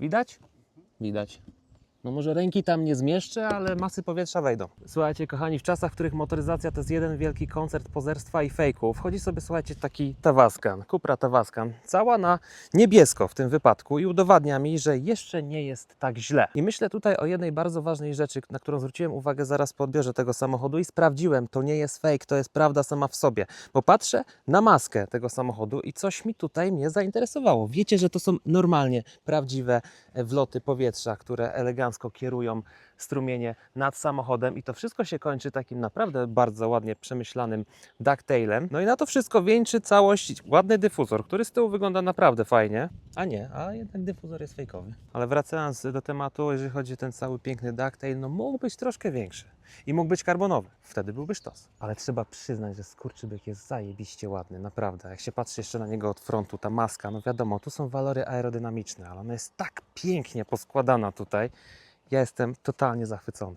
Widać? Widać. No może ręki tam nie zmieszczę, ale masy powietrza wejdą. Słuchajcie, kochani, w czasach, w których motoryzacja to jest jeden wielki koncert pozerstwa i fejku, wchodzi sobie, słuchajcie, taki Tawaskan, Cupra Tawaskan, cała na niebiesko w tym wypadku i udowadnia mi, że jeszcze nie jest tak źle. I myślę tutaj o jednej bardzo ważnej rzeczy, na którą zwróciłem uwagę zaraz po odbiorze tego samochodu i sprawdziłem, to nie jest fake, to jest prawda sama w sobie. Bo patrzę na maskę tego samochodu i coś mi tutaj mnie zainteresowało. Wiecie, że to są normalnie prawdziwe wloty powietrza, które elegancko kierują strumienie nad samochodem i to wszystko się kończy takim naprawdę bardzo ładnie przemyślanym ducktailem. No i na to wszystko wieńczy całość ładny dyfuzor, który z tyłu wygląda naprawdę fajnie. A nie, a jednak dyfuzor jest fejkowy. Ale wracając do tematu, jeżeli chodzi o ten cały piękny ducktail, no mógł być troszkę większy. I mógł być karbonowy, wtedy byłby sztos. Ale trzeba przyznać, że skurczybyk jest zajebiście ładny, naprawdę. Jak się patrzy jeszcze na niego od frontu, ta maska, no wiadomo, tu są walory aerodynamiczne, ale ona jest tak pięknie poskładana tutaj. Ja jestem totalnie zachwycony.